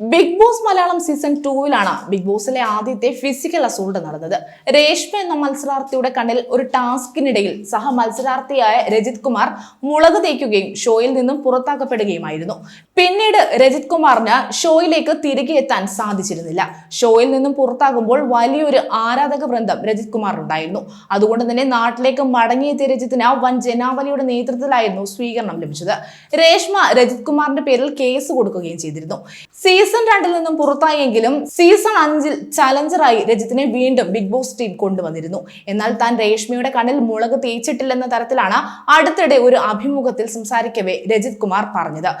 Big Boss Malayalam season ടൂവിലാണ് Bigg ബോസിലെ ആദ്യത്തെ ഫിസിക്കൽ അസോൾട്ട് നടന്നത്. രേഷ്മ എന്ന മത്സരാർത്ഥിയുടെ കണ്ണിൽ ഒരു ടാസ്കിനിടയിൽ സഹ മത്സരാർത്ഥിയായ രജിത് കുമാർ മുളക് തേക്കുകയും ഷോയിൽ നിന്നും പുറത്താക്കപ്പെടുകയുമായിരുന്നു. പിന്നീട് രജിത് കുമാറിന് ഷോയിലേക്ക് തിരികെ എത്താൻ സാധിച്ചിരുന്നില്ല. ഷോയിൽ നിന്നും പുറത്താകുമ്പോൾ വലിയൊരു ആരാധക വൃന്ദം രജിത് കുമാറിനുണ്ടായിരുന്നു. അതുകൊണ്ട് തന്നെ നാട്ടിലേക്ക് മടങ്ങിയെത്തിയ രജിത്തിന് വൻ ജനാവലിയുടെ നേതൃത്വത്തിലായിരുന്നു സ്വീകരണം ലഭിച്ചത്. രേഷ്മ രജിത് കുമാറിന്റെ പേരിൽ കേസ് കൊടുക്കുകയും ചെയ്തിരുന്നു. സീസൺ രണ്ടിൽ നിന്നും പുറത്തായെങ്കിലും സീസൺ അഞ്ചിൽ ചലഞ്ചറായി രജിത്തിനെ വീണ്ടും ബിഗ് ബോസ് ടീം കൊണ്ടുവന്നിരുന്നു. എന്നാൽ താൻ രേഷ്മയുടെ കണ്ണിൽ മുളക് തേച്ചിട്ടില്ലെന്ന തരത്തിലാണ് അടുത്തിടെ ഒരു അഭിമുഖത്തിൽ സംസാരിക്കവേ രജിത് കുമാർ പറഞ്ഞത്.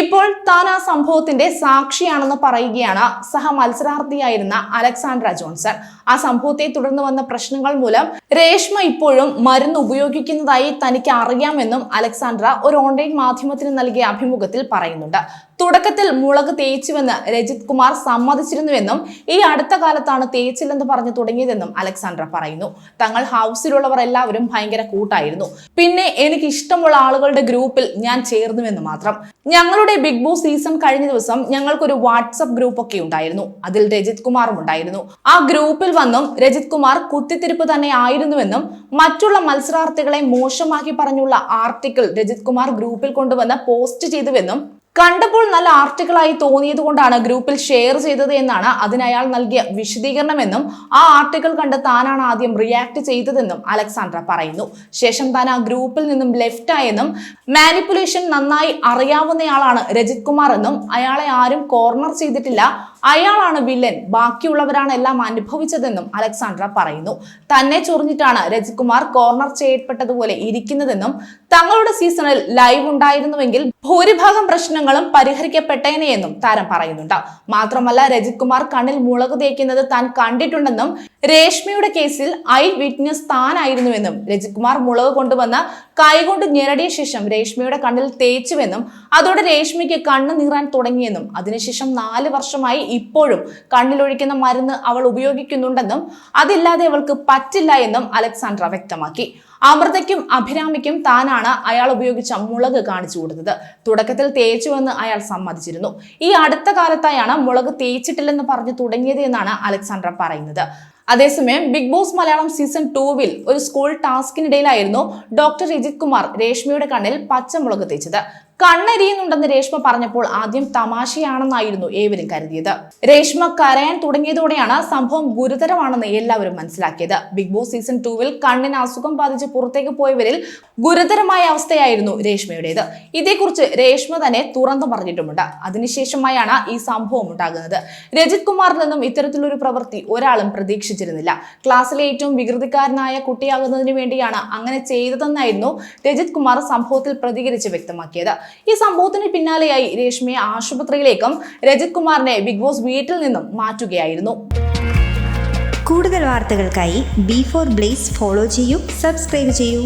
ഇപ്പോൾ താൻ ആ സംഭവത്തിന്റെ സാക്ഷിയാണെന്ന് പറയുകയാണ് സഹ മത്സരാർത്ഥിയായിരുന്ന അലക്സാണ്ട്ര ജോൺസൺ. ആ സംഭവത്തെ തുടർന്ന് വന്ന പ്രശ്നങ്ങൾ മൂലം രേഷ്മ ഇപ്പോഴും മരുന്ന് ഉപയോഗിക്കുന്നതായി തനിക്ക് അറിയാമെന്നും അലക്സാണ്ട്ര ഒരു ഓൺലൈൻ മാധ്യമത്തിന് നൽകിയ അഭിമുഖത്തിൽ പറയുന്നുണ്ട്. തുടക്കത്തിൽ മുളക് തേച്ചുവെന്ന് രജിത് കുമാർ സമ്മതിച്ചിരുന്നുവെന്നും ഈ അടുത്ത കാലത്താണ് തേച്ചില്ലെന്ന് പറഞ്ഞു തുടങ്ങിയതെന്നും അലക്സാണ്ട്ര പറയുന്നു. തങ്ങൾ ഹൗസിലുള്ളവർ എല്ലാവരും ഭയങ്കര കൂട്ടായിരുന്നു. പിന്നെ എനിക്ക് ഇഷ്ടമുള്ള ആളുകളുടെ ഗ്രൂപ്പിൽ ഞാൻ ചേർന്നുവെന്ന് മാത്രം. ഞങ്ങളുടെ ബിഗ് ബോസ് സീസൺ കഴിഞ്ഞ ദിവസം ഞങ്ങൾക്കൊരു വാട്സപ്പ് ഗ്രൂപ്പ് ഒക്കെ ഉണ്ടായിരുന്നു. അതിൽ രജിത് കുമാറും ഉണ്ടായിരുന്നു. ആ ഗ്രൂപ്പിൽ വന്നും രജിത് കുമാർ കുത്തിത്തിരിപ്പ് തന്നെ ആയിരുന്നുവെന്നും മറ്റുള്ള മത്സരാർത്ഥികളെ മോശമാക്കി പറഞ്ഞുള്ള ആർട്ടിക്കിൾ രജിത് കുമാർ ഗ്രൂപ്പിൽ കൊണ്ടുവന്ന് പോസ്റ്റ് ചെയ്തുവെന്നും കണ്ടപ്പോൾ നല്ല ആർട്ടിക്കിളായി തോന്നിയത് കൊണ്ടാണ് ഗ്രൂപ്പിൽ ഷെയർ ചെയ്തത് എന്നാണ് അതിന് അയാൾ നൽകിയ വിശദീകരണമെന്നും ആ ആർട്ടിക്കിൾ കണ്ട് താനാണ് ആദ്യം റിയാക്ട് ചെയ്തതെന്നും അലക്സാണ്ട്ര പറയുന്നു. ശേഷം താൻ ആ ഗ്രൂപ്പിൽ നിന്നും ലെഫ്റ്റ് ആയെന്നും മാനിപ്പുലേഷൻ നന്നായി അറിയാവുന്നയാളാണ് രജിത് കുമാർ എന്നും അയാളെ ആരും കോർണർ ചെയ്തിട്ടില്ല അയാളാണ് വില്ലൻ. ബാക്കിയുള്ളവരാണ് എല്ലാം അനുഭവിച്ചതെന്നും അലക്സാണ്ട്ര പറയുന്നു. തന്നെ ചൊറിഞ്ഞിട്ടാണ് രജികുമാർ കോർണർ ചെയ്യപ്പെട്ടതുപോലെ ഇരിക്കുന്നതെന്നും തങ്ങളുടെ സീസണിൽ ലൈവ് ഉണ്ടായിരുന്നുവെങ്കിൽ ഭൂരിഭാഗം പ്രശ്നങ്ങളും പരിഹരിക്കപ്പെട്ടേനെയെന്നും താരം പറയുന്നുണ്ട്. മാത്രമല്ല രജികുമാർ കണ്ണിൽ മുളക് തേക്കുന്നത് താൻ കണ്ടിട്ടുണ്ടെന്നും രേഷ്മയുടെ കേസിൽ ഐ വിറ്റ്നസ് താനായിരുന്നുവെന്നും രജികുമാർ മുളക് കൊണ്ടുവന്ന് കൈകൊണ്ട് ഞെരടിയ ശേഷം രേഷ്മയുടെ കണ്ണിൽ തേച്ചുവെന്നും അതോടെ രേഷ്മയ്ക്ക് കണ്ണ് നീറാൻ തുടങ്ങിയെന്നും അതിനുശേഷം നാല് വർഷമായി ഇപ്പോഴും കണ്ണിലൊഴിക്കുന്ന മരുന്ന് അവൾ ഉപയോഗിക്കുന്നുണ്ടെന്നും അതില്ലാതെ അവൾക്ക് പറ്റില്ല എന്നും അലക്സാണ്ട്ര വ്യക്തമാക്കി. അമൃതയ്ക്കും അഭിരാമിക്കും താനാണ് അയാൾ ഉപയോഗിച്ച മുളക് കാണിച്ചു കൊടുത്തത്. തുടക്കത്തിൽ തേച്ചുവെന്ന് അയാൾ സമ്മതിച്ചിരുന്നു. ഈ അടുത്ത കാലത്തായാണ് മുളക് തേച്ചിട്ടില്ലെന്ന് പറഞ്ഞു തുടങ്ങിയത് എന്നാണ് അലക്സാണ്ട്ര പറയുന്നത്. അതേസമയം ബിഗ് ബോസ് മലയാളം സീസൺ ടൂവിൽ ഒരു സ്കൂൾ ടാസ്കിനിടയിലായിരുന്നു ഡോക്ടർ രജിത് കുമാർ രേഷ്മയുടെ കണ്ണിൽ പച്ചമുളക് തേച്ചത്. കണ്ണെരിയുന്നുണ്ടെന്ന് രേഷ്മ പറഞ്ഞപ്പോൾ ആദ്യം തമാശയാണെന്നായിരുന്നു ഏവരും കരുതിയത്. രേഷ്മ കരയാൻ തുടങ്ങിയതോടെയാണ് സംഭവം ഗുരുതരമാണെന്ന് എല്ലാവരും മനസ്സിലാക്കിയത്. ബിഗ് ബോസ് സീസൺ ടൂവിൽ കണ്ണിന് അസുഖം ബാധിച്ച് പുറത്തേക്ക് പോയവരിൽ ഗുരുതരമായ അവസ്ഥയായിരുന്നു രേഷ്മയുടേത്. ഇതേക്കുറിച്ച് രേഷ്മ തന്നെ തുറന്നു പറഞ്ഞിട്ടുമുണ്ട്. അതിനുശേഷമായാണ് ഈ സംഭവം ഉണ്ടാകുന്നത്. രജിത് കുമാറിൽ നിന്നും ഇത്തരത്തിലൊരു പ്രവൃത്തി ഒരാളും പ്രതീക്ഷിച്ചിരുന്നില്ല. ക്ലാസ്സിലെ ഏറ്റവും വികൃതിക്കാരനായ കുട്ടിയാകുന്നതിന് വേണ്ടിയാണ് അങ്ങനെ ചെയ്തതെന്നായിരുന്നു രജിത് കുമാർ സംഭവത്തിൽ പ്രതികരിച്ച് വ്യക്തമാക്കിയത്. ഈ സംഭവത്തിന് പിന്നാലെയായി രേഷ്മയെ ആശുപത്രിയിലേക്കും രജിത് കുമാറിനെ ബിഗ് ബോസ് വീട്ടിൽ നിന്നും മാറ്റുകയായിരുന്നു. കൂടുതൽ വാർത്തകൾക്കായി ബി ഫോർ ബ്ലേസ് ഫോളോ ചെയ്യൂ സബ്സ്ക്രൈബ് ചെയ്യൂ.